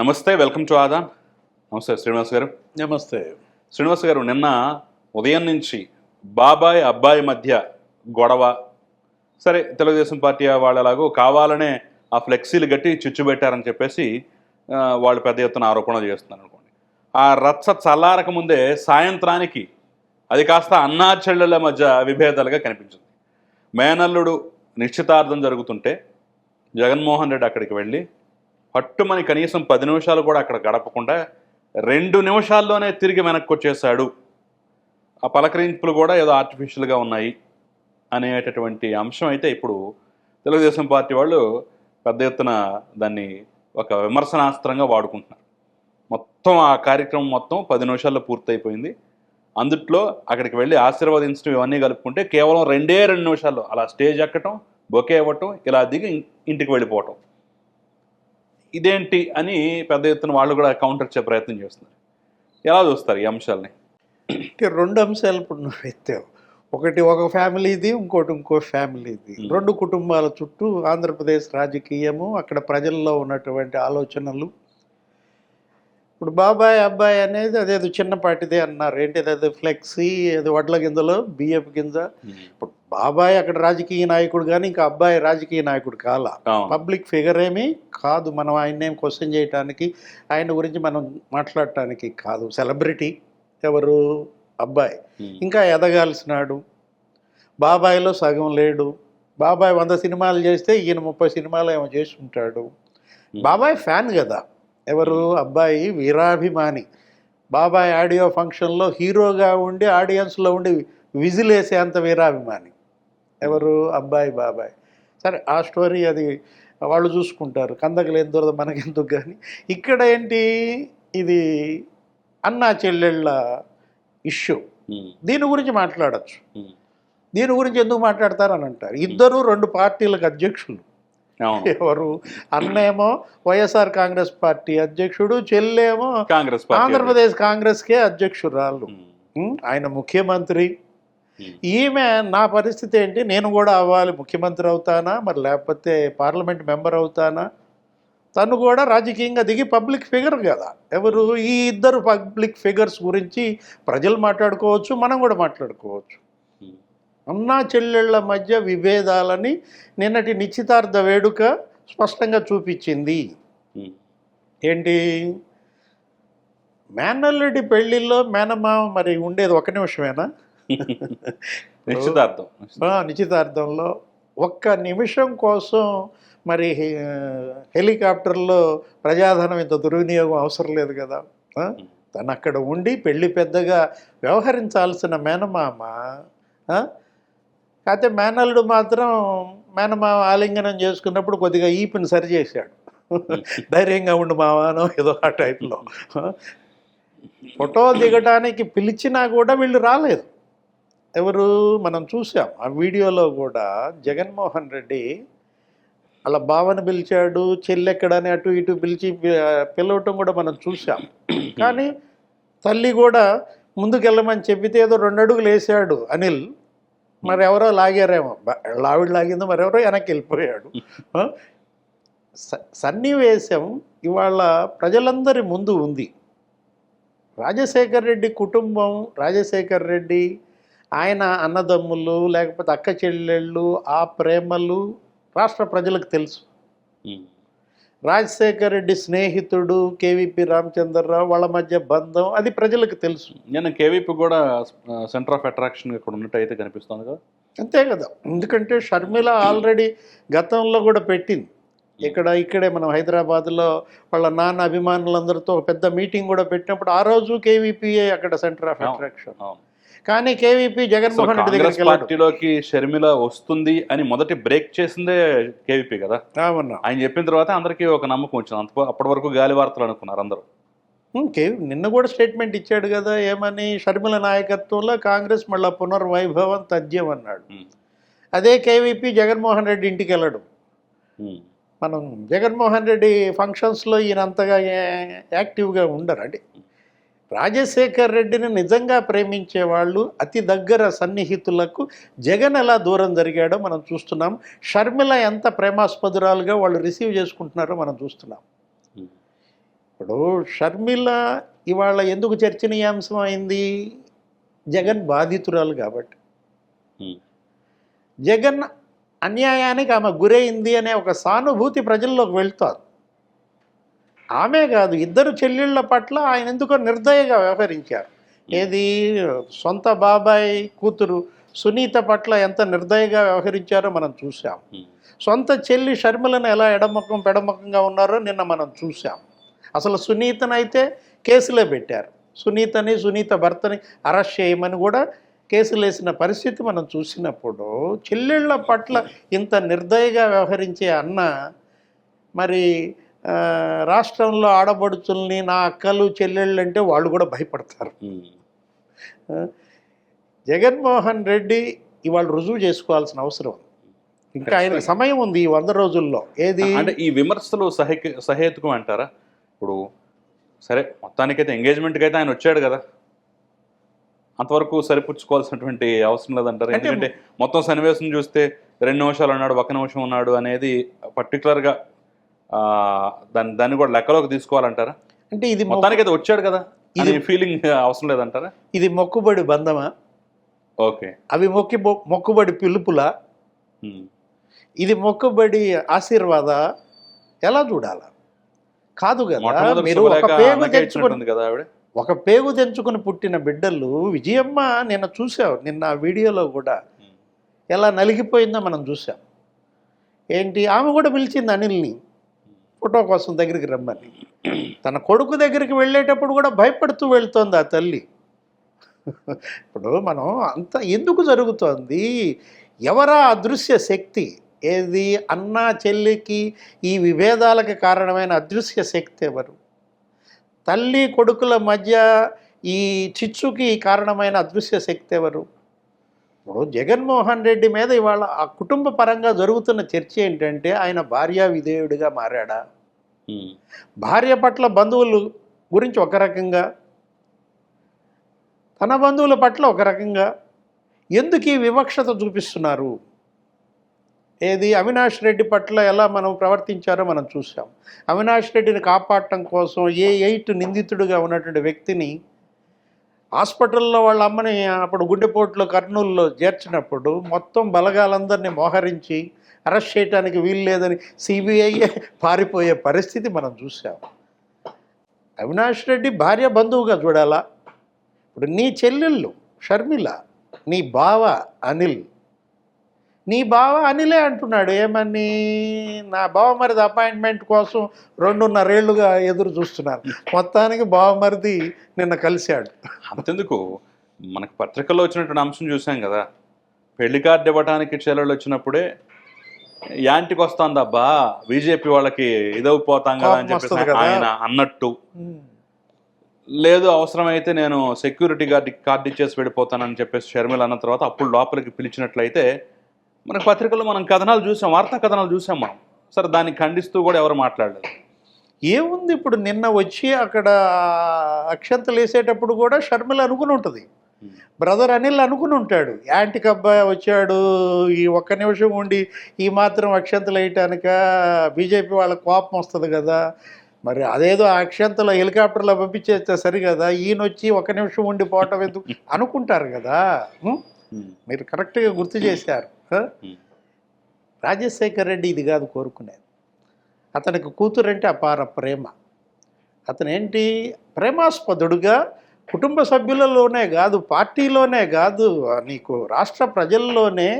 నమస్తే welcome to Aadan. నమస్తే శ్రీనివాస్ గారు. నమస్తే. శ్రీనివాస్ గారు నిన్న ఉదయం నుంచి బాబాయ్ అబ్బాయి మధ్య గొడవ. సరే తెలుగుదేశం పార్టీ వాళ్ళు ఎలాగో కావాలనే ఆ ఫ్లెక్సీలు గట్టి చిచ్చు పెట్టారని చెప్పేసి వాళ్ళు పెద్ద ఎత్తున ఆరోపణలు చేస్తున్నారు అనుకోండి. ఆ రచ్చ చల్లారక ముందే సాయంత్రానికి అది కాస్త అన్నా చెల్లెళ్ళ మధ్య విభేదాలుగా కనిపించింది. మేనల్లుడు నిశ్చితార్థం జరుగుతుంటే జగన్మోహన్ రెడ్డి అక్కడికి వెళ్ళి పట్టుమని కనీసం పది నిమిషాలు కూడా అక్కడ గడపకుండా రెండు నిమిషాల్లోనే తిరిగి వెనక్కి వచ్చేసాడు ఆ పలకరింపులు కూడా ఏదో ఆర్టిఫిషియల్గా ఉన్నాయి అనేటటువంటి అంశం అయితే ఇప్పుడు తెలుగుదేశం పార్టీ వాళ్ళు పెద్ద ఎత్తున దాన్ని ఒక విమర్శనాస్త్రంగా వాడుకుంటున్నారు. మొత్తం ఆ కార్యక్రమం మొత్తం పది నిమిషాల్లో పూర్తయిపోయింది. అందుట్లో అక్కడికి వెళ్ళి ఆశీర్వదించడం ఇవన్నీ కలుపుకుంటే కేవలం రెండే రెండు నిమిషాల్లో అలా స్టేజ్ ఎక్కటం బొకే ఇవ్వటం ఇలా దిగి ఇంటికి వెళ్ళిపోవటం. ఇదేంటి అని పెద్ద ఎత్తున వాళ్ళు కూడా కౌంటర్ ఇచ్చే ప్రయత్నం చేస్తున్నారు. ఎలా చూస్తారు ఈ అంశాలని? అంటే రెండు అంశాలు ఇప్పుడు నువ్వు ఎత్తావు. ఒకటి ఒక ఫ్యామిలీది ఇంకోటి ఇంకో ఫ్యామిలీది. రెండు కుటుంబాల చుట్టూ ఆంధ్రప్రదేశ్ రాజకీయము అక్కడ ప్రజల్లో ఉన్నటువంటి ఆలోచనలు ఇప్పుడు బాబాయ్ అబ్బాయి అనేది అదేదో చిన్నపాటిదే అన్నారు. ఏంటి అదే? ఫ్లెక్సీ ఏదో వడ్ల గింజలో బియ్యపు గింజ. ఇప్పుడు బాబాయ్ అక్కడ రాజకీయ నాయకుడు కానీ ఇంకా అబ్బాయి రాజకీయ నాయకుడు కాలా. పబ్లిక్ ఫిగర్ ఏమీ కాదు. మనం ఆయన ఏం క్వశ్చన్ చేయటానికి ఆయన గురించి మనం మాట్లాడటానికి కాదు. సెలబ్రిటీ ఎవరు? అబ్బాయి. ఇంకా ఎదగాల్సినాడు బాబాయ్లో సగం లేడు. బాబాయ్ వంద సినిమాలు చేస్తే ఈయన ముప్పై సినిమాలు ఏమో చేసి ఉంటాడు బాబాయ్ ఫ్యాన్ కదా. ఎవరు? అబ్బాయి వీరాభిమాని. బాబాయ్ ఆడియో ఫంక్షన్లో హీరోగా ఉండి ఆడియన్స్లో ఉండి విజిల్ వేసేంత వీరాభిమాని. ఎవరు? అబ్బాయి బాబాయ్. సరే ఆ స్టోరీ అది వాళ్ళు చూసుకుంటారు. కందకలేని దొరద మనకెందుకు కానీ ఇక్కడ ఏంటి? ఇది అన్నా చెల్లెళ్ళ ఇష్యూ. దీని గురించి మాట్లాడచ్చు. దీని గురించి ఎందుకు మాట్లాడతారని అంటారు ఇద్దరు రెండు పార్టీలకు అధ్యక్షులు. ఎవరు? అన్నేమో వైఎస్ఆర్ కాంగ్రెస్ పార్టీ అధ్యక్షుడు చెల్లేమో కాంగ్రెస్ ఆంధ్రప్రదేశ్ కాంగ్రెస్కే అధ్యక్షురాలు. ఉమ్. ఉం? ఆయన ముఖ్యమంత్రి. ఈమె నా పరిస్థితి ఏంటి? నేను కూడా అవ్వాలి ముఖ్యమంత్రి అవుతానా? మరి లేకపోతే పార్లమెంట్ మెంబర్ అవుతానా? తను కూడా రాజకీయంగా దిగి పబ్లిక్ ఫిగర్ కదా. ఎవరు? ఈ ఇద్దరు పబ్లిక్ ఫిగర్స్ గురించి ప్రజలు మాట్లాడుకోవచ్చు మనం కూడా మాట్లాడుకోవచ్చు. అన్నా చెల్లెళ్ళ మధ్య విభేదాలని నిన్నటి నిశ్చితార్థ వేడుక స్పష్టంగా చూపించింది. ఏంటి మేనల్లుడి పెళ్ళిలో మేనమామ మరి ఉండేది ఒక నిమిషమేనా నిశ్చితార్థం నిశ్చితార్థంలో ఒక్క నిమిషం కోసం మరి హెలికాప్టర్లో ప్రజాధనం ఇంత దుర్వినియోగం అవసరం లేదు కదా? తను అక్కడ ఉండి పెళ్ళి పెద్దగా వ్యవహరించాల్సిన మేనమామ? కాకపోతే మేనల్లుడు మాత్రం మేనమామ ఆలింగనం చేసుకున్నప్పుడు కొద్దిగా ఈపిని సరి చేశాడు. ధైర్యంగా ఉండు మావానో ఏదో ఆ టైప్లో. ఫోటో దిగడానికి పిలిచినా కూడా వీళ్ళు రాలేదు. ఎవరు? మనం చూసాం ఆ వీడియోలో కూడా జగన్మోహన్ రెడ్డి అలా బావని పిలిచాడు చెల్లెక్కడని అటు ఇటు పిలిచి పిలవటం కూడా మనం చూసాం కానీ తల్లి కూడా ముందుకెళ్ళమని చెప్పితే ఏదో రెండు అడుగులు వేసాడు అనిల్. మరి ఎవరో లాగారేమో. బ- లాగిందో మరెవరో వెనక్కి వెళ్ళిపోయాడు సన్నివేశం ఇవాళ ప్రజలందరి ముందు ఉంది. రాజశేఖర్ రెడ్డి కుటుంబం రాజశేఖర్ రెడ్డి ఆయన అన్నదమ్ములు లేకపోతే అక్క చెల్లెళ్ళు ఆ ప్రేమలు రాష్ట్ర ప్రజలకు తెలుసు. రాజశేఖర్ రెడ్డి స్నేహితుడు కేవీపీ రామచంద్రరావు వాళ్ళ మధ్య బంధం అది ప్రజలకు తెలుసు. నేను కేవీపీ కూడా సెంటర్ ఆఫ్ అట్రాక్షన్ ఇక్కడ ఉన్నట్టు అయితే కనిపిస్తుంది కదా? అంతే కదా. ఎందుకంటే షర్మిల ఆల్రెడీ గతంలో కూడా పెట్టింది. ఇక్కడ ఇక్కడే మనం హైదరాబాద్లో వాళ్ళ నాన్న అభిమానులందరితో ఒక పెద్ద మీటింగ్ కూడా పెట్టినప్పుడు ఆ రోజు కేవీపీఏ అక్కడ సెంటర్ ఆఫ్. అట్రాక్షన్ అవును. కానీ కేవీపీ జగన్మోహన్ రెడ్డి దగ్గరికి పార్టీలోకి షర్మిల వస్తుంది అని మొదటి బ్రేక్ చేసిందే కేవీపీ కదా? అవునా. ఆయన చెప్పిన తర్వాత అందరికీ ఒక నమ్మకం వచ్చింది. అంత అప్పటి వరకు గాలి వార్తలు అనుకున్నారు అందరూ. నిన్న కూడా స్టేట్మెంట్ ఇచ్చాడు కదా ఏమని? షర్మిల నాయకత్వంలో కాంగ్రెస్ మళ్ళా పునర్వైభవం తథ్యం అన్నాడు. అదే కేవీపీ జగన్మోహన్ రెడ్డి ఇంటికి వెళ్ళడు. మనం జగన్మోహన్ రెడ్డి ఫంక్షన్స్లో ఈయన అంతగా యాక్టివ్గా ఉండరు. అంటే రాజశేఖర్ రెడ్డిని నిజంగా ప్రేమించే వాళ్ళు అతి దగ్గర సన్నిహితులకు జగన్ ఎలా దూరం జరిగాడో మనం చూస్తున్నాం. షర్మిల ఎంత ప్రేమాస్పదురాలుగా వాళ్ళు రిసీవ్ చేసుకుంటున్నారో మనం చూస్తున్నాం. ఇప్పుడు షర్మిల ఇవాళ ఎందుకు చర్చనీయాంశం అయింది? జగన్ బాధితురాలు కాబట్టి. జగన్ అన్యాయానికి ఆమె గురైంది అనే ఒక సానుభూతి ప్రజల్లోకి వెళ్తోంది. ఆమె కాదు ఇద్దరు చెల్లెళ్ళ పట్ల ఆయన ఎందుకో నిర్దయగా వ్యవహరించారు. ఏది? సొంత బాబాయ్ కూతురు సునీత పట్ల ఎంత నిర్దయగా వ్యవహరించారో మనం చూసాం ఉమ్, సొంత చెల్లి షర్మిలను ఎలా ఎడమొక్కం పెడమొక్కంగా ఉన్నారో నిన్న మనం చూసాం అసలు సునీతనైతే కేసులో పెట్టారు. సునీతని సునీత భర్తని అరెస్ట్ చేయమని కూడా కేసులు వేసిన పరిస్థితి మనం చూసినప్పుడు చెల్లెళ్ళ పట్ల ఇంత నిర్దయగా వ్యవహరించే అన్న మరి రాష్ట్రంలో ఆడబడుచుల్ని నా అక్కలు చెల్లెళ్ళు అంటే వాళ్ళు కూడా భయపడతారు. జగన్మోహన్ రెడ్డి ఇవాళ రుజువు చేసుకోవాల్సిన అవసరం ఇంకా ఆయనకు సమయం ఉంది ఈ వంద రోజుల్లో. ఏది? అంటే ఈ విమర్శలు సహేక సహేతుకం అంటారా? ఇప్పుడు సరే మొత్తానికైతే ఎంగేజ్మెంట్కి అయితే ఆయన వచ్చాడు కదా. అంతవరకు సరిపుచ్చుకోవాల్సినటువంటి అవసరం లేదంటారు? ఎందుకంటే మొత్తం సన్నివేశం చూస్తే రెండు నిమిషాలు ఉన్నాడు ఒక నిమిషం ఉన్నాడు అనేది పర్టికులర్గా దాన్ని దాన్ని కూడా లెక్కలోకి తీసుకోవాలంటారా? అంటే ఇది మొ- మొత్తానికైతే వచ్చాడు కదా? ఇది- ఫీలింగ్ అవసరం లేదంటారా? ఇది మొక్కుబడి బంధమా? ఓకే. అవి మొక్కి మొక్కుబడి పిలుపులా. ఇది మొక్కుబడి ఆశీర్వాద? ఎలా చూడాల? కాదు కదా మీరు ఒక పేగు కదా ఆవిడ? ఒక పేగు తెంచుకుని పుట్టిన బిడ్డలు విజయమ్మ నిన్న చూసావు నిన్న ఆ వీడియోలో కూడా. ఎలా నలిగిపోయిందో మనం చూసాం ఏంటి? ఆమె కూడా పిలిచింది అనిల్ని. ఫోటో కోసం దగ్గరికి రమ్మని. తన కొడుకు దగ్గరికి వెళ్ళేటప్పుడు కూడా భయపడుతూ వెళ్తోంది ఆ తల్లి. ఇప్పుడు మనం అంత ఎందుకు జరుగుతోంది? ఎవరా అదృశ్య శక్తి? ఏది? అన్న చెల్లికి ఈ విభేదాలకు కారణమైన అదృశ్య శక్తి ఎవరు? తల్లి కొడుకుల మధ్య ఈ చిచ్చుకి కారణమైన అదృశ్య శక్తి ఎవరు? ఇప్పుడు జగన్మోహన్ రెడ్డి మీద ఇవాళ ఆ కుటుంబ పరంగా జరుగుతున్న చర్చ ఏంటంటే ఆయన భార్యా విధేయుడిగా మారాడా. భార్య పట్ల బంధువులు గురించి ఒక రకంగా తన బంధువుల పట్ల ఒక రకంగా ఎందుకు ఈ వివక్షత చూపిస్తున్నారు? ఏది అవినాష్ రెడ్డి పట్ల ఎలా మనం ప్రవర్తించారో మనం చూసాం అవినాష్ రెడ్డిని కాపాడటం కోసం ఏ ఎయిట్ నిందితుడిగా ఉన్నటువంటి వ్యక్తిని హాస్పిటల్లో వాళ్ళ అమ్మని అప్పుడు గుండెపోటులో కర్నూలులో చేర్చినప్పుడు మొత్తం బలగాలందరినీ మోహరించి అరెస్ట్ చేయడానికి వీలు లేదని సిబిఐ పారిపోయే పరిస్థితి మనం చూసాం అవినాష్ రెడ్డి భార్య బంధువుగా చూడాలా? ఇప్పుడు నీ చెల్లెళ్ళు షర్మిల నీ బావ అనిల్ నీ బావ అనిలే అంటున్నాడు. ఏమని? నా బావమరిది అపాయింట్మెంట్ కోసం రెండున్నరేళ్ళుగా ఎదురు చూస్తున్నారు. మొత్తానికి బావమరిది నిన్న కలిశాడు. అంతెందుకు? మనకు పత్రికల్లో వచ్చినటువంటి అంశం చూసాం కదా. పెళ్ళి కార్డు ఇవ్వడానికి చెల్లెళ్ళు వచ్చినప్పుడే యాంటికి వస్తుంది అబ్బా బీజేపీ వాళ్ళకి ఇదవుపోతాం కదా అని చెప్పేసి. ఆయన అన్నట్టు. లేదు అవసరమైతే నేను సెక్యూరిటీ గార్డ్ కార్డు ఇచ్చేసి వెళ్ళిపోతానని చెప్పేసి షర్మిల అన్న తర్వాత అప్పుడు లోపలికి పిలిచినట్లయితే మనకు పత్రికల్లో మనం కథనాలు చూసాం వార్తా కథనాలు చూసాం మనం. సరే దాన్ని ఖండిస్తూ కూడా ఎవరు మాట్లాడలేదు. ఏముంది ఇప్పుడు నిన్న వచ్చి అక్కడ అక్షంతలు వేసేటప్పుడు కూడా షర్మిల అనుకుని ఉంటుంది. బ్రదర్ అనిల్ అనుకుని ఉంటాడు. యాంటిక్ అబ్బాయి వచ్చాడు ఈ ఒక్క నిమిషం ఉండి ఈ మాత్రం అక్షంతలు వేయటానిక బీజేపీ వాళ్ళకి కోపం వస్తుంది కదా. మరి అదేదో అక్షంతలో హెలికాప్టర్లో పంపించేస్తే సరి కదా ఈయన వచ్చి ఒక నిమిషం ఉండి పోవటం ఎందుకు? అనుకుంటారు కదా. మీరు కరెక్ట్గా గుర్తు చేశారు. రాజశేఖర్ రెడ్డి ఇది కాదు కోరుకునేది. అతనికి కూతురంటే అపార ప్రేమ. అతను ఏంటి ప్రేమాస్పదుడుగా కుటుంబ సభ్యులలోనే కాదు పార్టీలోనే కాదు నీకు రాష్ట్ర ప్రజల్లోనే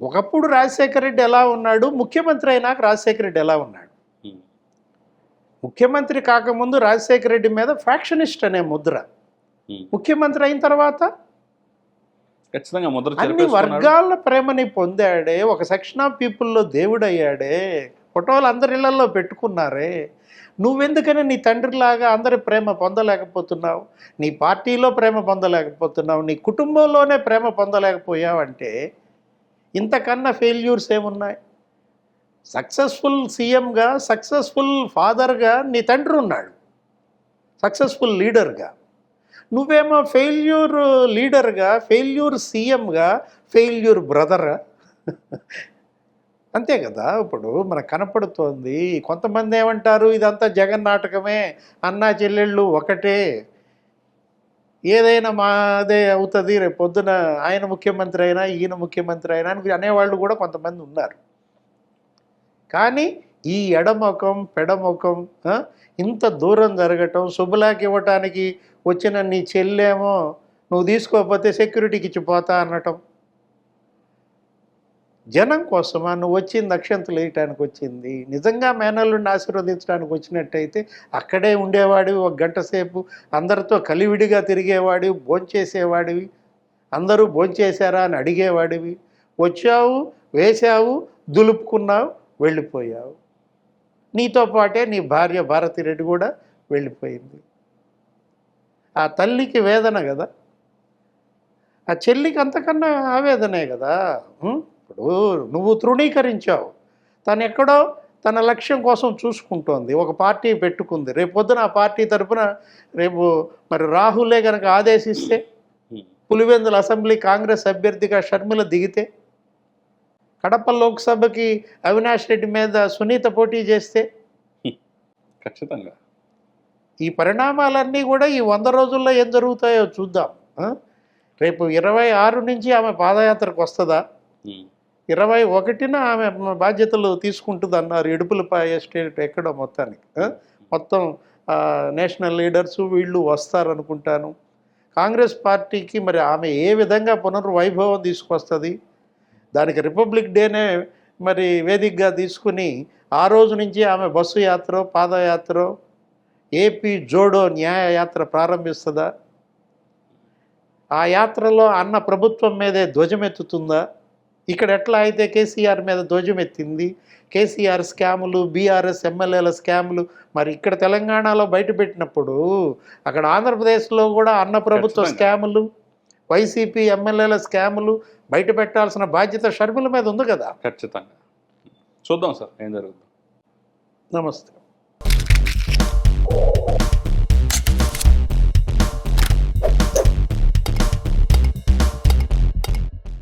ఒకప్పుడు రాజశేఖర రెడ్డి ఎలా ఉన్నాడు? ముఖ్యమంత్రి అయినాక రాజశేఖర రెడ్డి ఎలా ఉన్నాడు? ముఖ్యమంత్రి కాకముందు రాజశేఖర రెడ్డి మీద ఫ్యాక్షనిస్ట్ అనే ముద్ర. ముఖ్యమంత్రి అయిన తర్వాత ఖచ్చితంగా ముద్ర అన్ని. వర్గాల ప్రేమని పొందాడే ఒక సెక్షన్ ఆఫ్ పీపుల్లో దేవుడయ్యాడే ఫోటోలు అందరి ఇళ్ళలో పెట్టుకున్నారే. నువ్వెందుకని నీ తండ్రిలాగా అందరి ప్రేమ పొందలేకపోతున్నావు? నీ పార్టీలో ప్రేమ పొందలేకపోతున్నావు? నీ కుటుంబంలోనే ప్రేమ పొందలేకపోయావంటే ఇంతకన్నా ఫెయిల్యూర్స్ ఏమున్నాయి? సక్సెస్ఫుల్ సీఎంగా సక్సెస్ఫుల్ ఫాదర్గా నీ తండ్రి ఉన్నాడు. సక్సెస్ఫుల్ లీడర్గా. నువ్వేమో ఫెయిల్యూర్ లీడర్గా ఫెయిల్యూర్ సీఎంగా ఫెయిల్యూర్ బ్రదర్ అంతే కదా ఇప్పుడు మనకు కనపడుతోంది. కొంతమంది ఏమంటారు ఇదంతా జగన్ నాటకమే అన్నా చెల్లెళ్ళు ఒకటే. ఏదైనా మాదే అవుతుంది రేపు పొద్దున ఆయన ముఖ్యమంత్రి అయినా ఈయన ముఖ్యమంత్రి అయినా అని అనేవాళ్ళు కూడా కొంతమంది ఉన్నారు. కానీ ఈ ఎడముఖం పెడముఖం ఇంత దూరం జరగటం శుభలాకి ఇవ్వటానికి వచ్చిన నీ చెల్లేమో నువ్వు తీసుకోకపోతే సెక్యూరిటీకి ఇచ్చిపోతా అనటం. జనం కోసమా? నువ్వు వచ్చింది అక్షంతలు వేయటానికి వచ్చింది. నిజంగా మేనల్లుని ఆశీర్వదించడానికి వచ్చినట్టయితే అక్కడే ఉండేవాడివి ఒక గంట సేపు అందరితో కలివిడిగా తిరిగేవాడివి భోంచేసేవాడివి. అందరూ భోంచేశారా అని అడిగేవాడివి. వచ్చావు వేశావు దులుపుకున్నావు వెళ్ళిపోయావు. నీతో పాటే నీ భార్య భారతిరెడ్డి కూడా వెళ్ళిపోయింది. ఆ తల్లికి వేదన కదా? ఆ చెల్లికి అంతకన్నా ఆవేదనే కదా? ఇప్పుడు నువ్వు తృణీకరించావు. తను ఎక్కడో తన లక్ష్యం కోసం చూసుకుంటోంది. ఒక పార్టీ పెట్టుకుంది. రేపు పొద్దున ఆ పార్టీ తరపున రేపు మరి రాహులే కనుక ఆదేశిస్తే పులివెందుల అసెంబ్లీ కాంగ్రెస్ అభ్యర్థిగా షర్మిల దిగితే కడప లోక్సభకి అవినాష్ రెడ్డి మీద సునీత పోటీ చేస్తే ఖచ్చితంగా. ఈ పరిణామాలన్నీ కూడా ఈ వంద రోజుల్లో ఏం జరుగుతాయో చూద్దాం? రేపు ఇరవై ఆరు నుంచి ఆమె పాదయాత్రకు వస్తుందా. ఇరవై ఒకటిన ఆమె బాధ్యతలు తీసుకుంటుంది అన్నారు ఇడుపులపాయ ఎస్టేట్ ఎక్కడో మొత్తానికి? మొత్తం నేషనల్ లీడర్స్ వీళ్ళు వస్తారనుకుంటాను కాంగ్రెస్ పార్టీకి మరి ఆమె ఏ విధంగా పునర్వైభవం తీసుకొస్తుంది దానికి రిపబ్లిక్ డేనే మరి వేదికగా తీసుకుని ఆ రోజు నుంచి ఆమె బస్సు యాత్ర పాదయాత్ర ఏపీ జోడో న్యాయ యాత్ర ప్రారంభిస్తుందా? ఆ యాత్రలో అన్న ప్రభుత్వం మీదే ధ్వజమెత్తుతుందా? ఇక్కడ ఎట్లా అయితే కేసీఆర్ మీద ధ్వజమెత్తింది? కేసీఆర్ స్కాములు బీఆర్ఎస్ ఎమ్మెల్యేల స్కాములు మరి ఇక్కడ తెలంగాణలో బయటపెట్టినప్పుడు అక్కడ ఆంధ్రప్రదేశ్లో కూడా అన్న ప్రభుత్వ. స్కాములు వైసీపీ ఎమ్మెల్యేల స్కాములు బయట పెట్టాల్సిన బాధ్యత షర్మిల మీద ఉంది కదా? ఖచ్చితంగా. చూద్దాం సార్ ఏం జరుగుతుంది. నమస్తే.